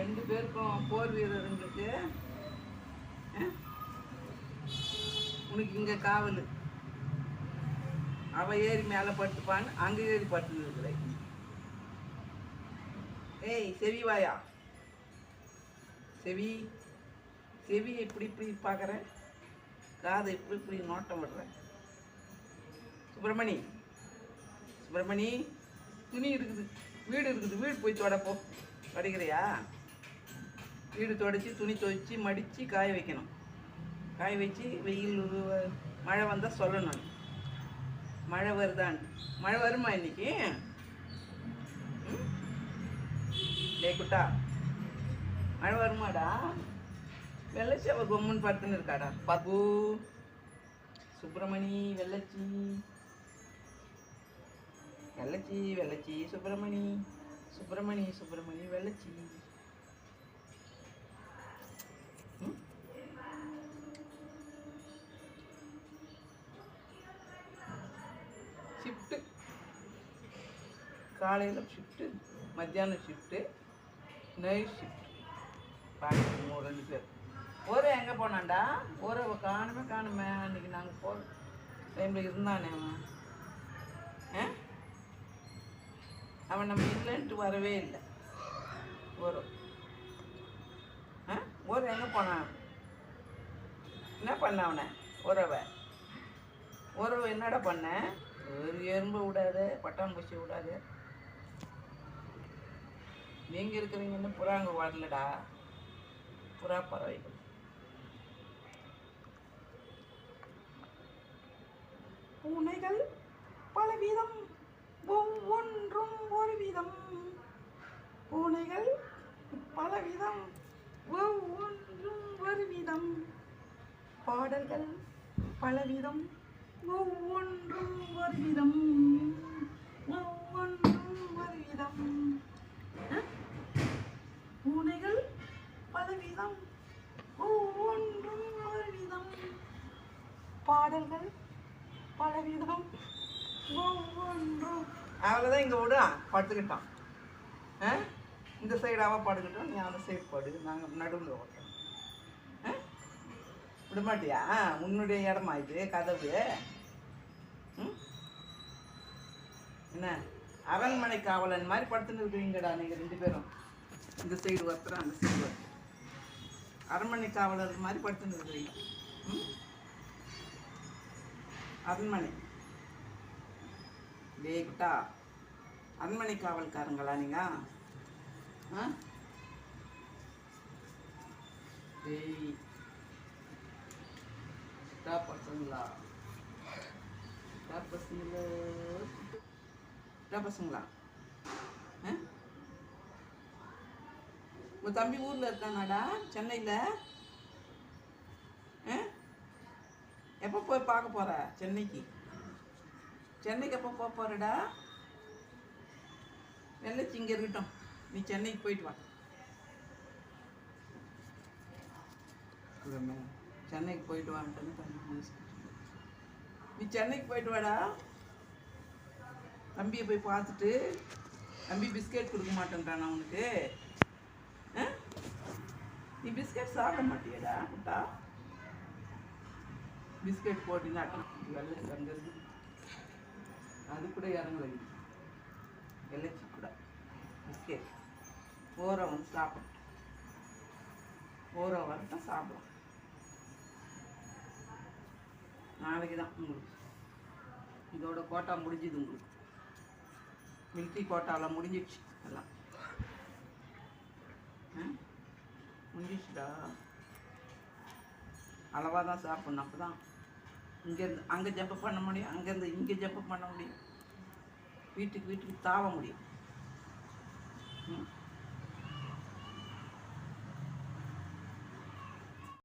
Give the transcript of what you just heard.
ரெண்டு பேருக்கும் போர் வீரருங்களுக்கு உனக்கு இங்கே காவல். அவ ஏறி மேலே படுத்துப்பான்னு அங்கே ஏறி படுத்து ஏய் செவி வாயா. செவி. செவி இப்படி இப்படி பார்க்குறேன் காதை இப்படி இப்படி நோட்டம் விடுற சுப்பிரமணி. சுப்பிரமணி. துணி இருக்குது. வீடு இருக்குது. வீடு போய் தொடப்போ படிக்கிறியா? வீடு துடைச்சி துணி துவைச்சி மடித்து காய வைக்கணும். காய வச்சு வெயில் மழை வந்தால் சொல்லணும். மழை வருதான்னு மழை வருமா இன்னைக்கு? டே குட்டா மழை வருமாடா? வெள்ளச்சேவ கொம்முன்னு படுத்துன்னு இருக்காடா. பாபு சுப்பிரமணி வெள்ளச்சி. வெள்ளச்சி வெள்ளச்சி சுப்பிரமணி. சுப்பிரமணி சுப்பிரமணி வெள்ளச்சி. ஷிஃப்ட்டு காலையில் ஷிஃப்ட்டு மத்தியானம் ஷிஃப்ட்டு நைட் ஷிஃப்ட் பார்க்கணும் ரெண்டு பேர். ஒரு எங்கே போனான்டா? ஒரு காணுமே காணுமே. அன்றைக்கி நாங்கள் போகிற டைமில் இருந்தானே அவன். ஆ? அவன் நம்ம இல்லைன்ட்டு வரவே இல்லை. ஒரு ஆ? ஒரு எங்கே போனான்? என்ன பண்ண அவனை? உறவை உறவு என்னடா பண்ண? ஒரு எறும்பு விடாது பட்டான் பூச்சி விடாது. நீங்க இருக்கிறீங்கன்னு புறாங்க வரலடா புறா பறவைகள். பூனைகள் பலவிதம் ஒவ்வொன்றும் ஒரு விதம் பூனைகள் பலவிதம் ஒவ்வொன்றும் ஒரு விதம் பாடல்கள் பலவிதம் ஒவ்வொன்றும் ஒரு விதம். ஒவ்வொன்றும் ஒரு விதம். அஹ்? பூனைகள் பலவிதம். ஒவ்வொன்றும் ஒரு விதம். பாடல்கள் பலவிதம். ஒவ்வொன்றும். அவ்வளோதான் இங்கே விட படுத்துக்கிட்டான். ஆ? இந்த சைடு அவன் படுக்கட்டும் நீ அந்த சைடு படு. நாங்கள் நடுவில் ஓட்டோம் ஆ? விட மாட்டியா உன்னுடைய இடமா இது? கதவு? என்ன? அரண்மனை காவலன் மாதிரி படுத்துன்னு இருக்கிறீங்கடா நீங்கள் ரெண்டு பேரும். இந்த சைடு ஒருத்தர் அந்த சைடு ஒருத்தர். அரண்மனை காவலர் மாதிரி படுத்துன்னு இருக்கிறீங்க. ம்? அரண்மனை. டேய் குட்டா அரண்மனை காவல்காரங்களா நீங்கள் ஆ? டேய் குட்டா பசங்களா பசங்களா குட்டா பசங்களா உங்கள் தம்பி ஊரில் இருக்கானாடா சென்னையில் எப்போ போய் பார்க்க போகிற சென்னைக்கு சென்னைக்கு எப்போ போக போகிறடா வெள்ளச்சி இங்கே இருக்கட்டும் நீ சென்னைக்கு போயிட்டு வா சென்னைக்கு போயிட்டு வான்ட்டு நீ சென்னைக்கு போயிட்டு வாடா. தம்பியை போய் பார்த்துட்டு தம்பி பிஸ்கெட் கொடுக்க மாட்டேன்றான் அவனுக்கு ஆ? நீ பிஸ்கெட் சாப்பிட மாட்டியடா குட்டா. பிஸ்கெட் போட்டினா வெள்ளை அது கூட இறங்கல வெள்ளச்சி கூட. பிஸ்கெட். ஓரம் வந்து சாப்பிடும் ஓரம் வரட்டும் சாப்பிடும் நாளைக்கு தான் உங்களுக்கு. இதோட கோட்டா முடிஞ்சுது உங்களுக்கு. மிலிட்ரி கோட்டாவில் முடிஞ்சிடுச்சு எல்லாம். ஆ? முடிஞ்சிடுச்சுடா. அளவாக தான் சாப்பிட்ணும். அப்போ தான் இங்கேருந்து அங்கே ஜம்ப் பண்ண முடியும் அங்கேருந்து இங்கே ஜம்ப் பண்ண முடியும். வீட்டுக்கு வீட்டுக்கு தாவ முடியும். ம்.